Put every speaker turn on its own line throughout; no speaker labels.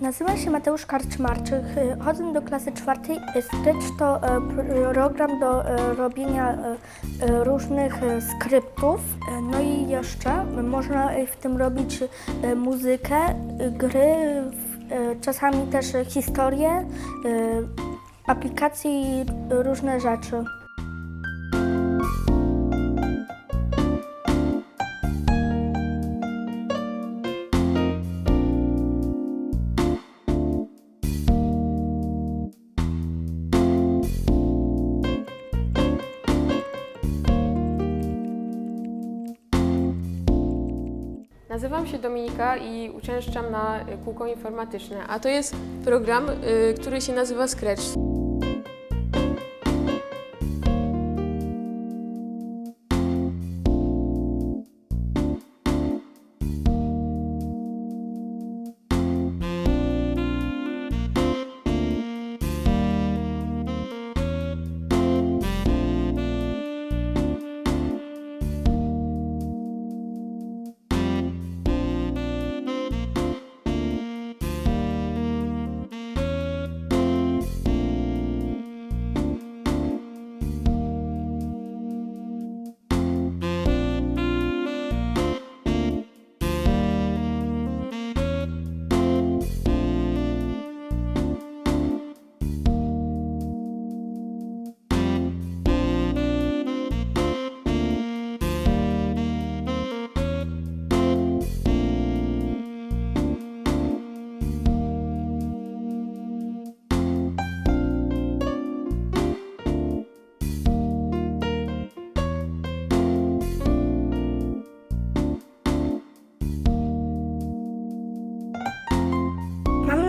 Nazywam się Mateusz Karczmarczyk. Y, Chodzę do klasy czwartej. Y, Scratch to e, program do robienia różnych skryptów. No i jeszcze można w tym robić muzykę, gry, czasami też e, historie, e, aplikacje i różne rzeczy.
Nazywam się Dominika i uczęszczam na kółko informatyczne, a to jest program, y, który się nazywa Scratch.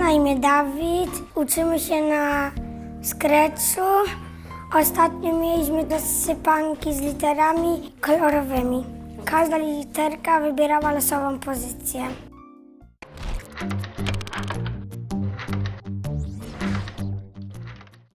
Na imię Dawid, uczymy się na Scratchu. Ostatnio mieliśmy dosypanki z literami kolorowymi. Każda literka wybierała losową pozycję.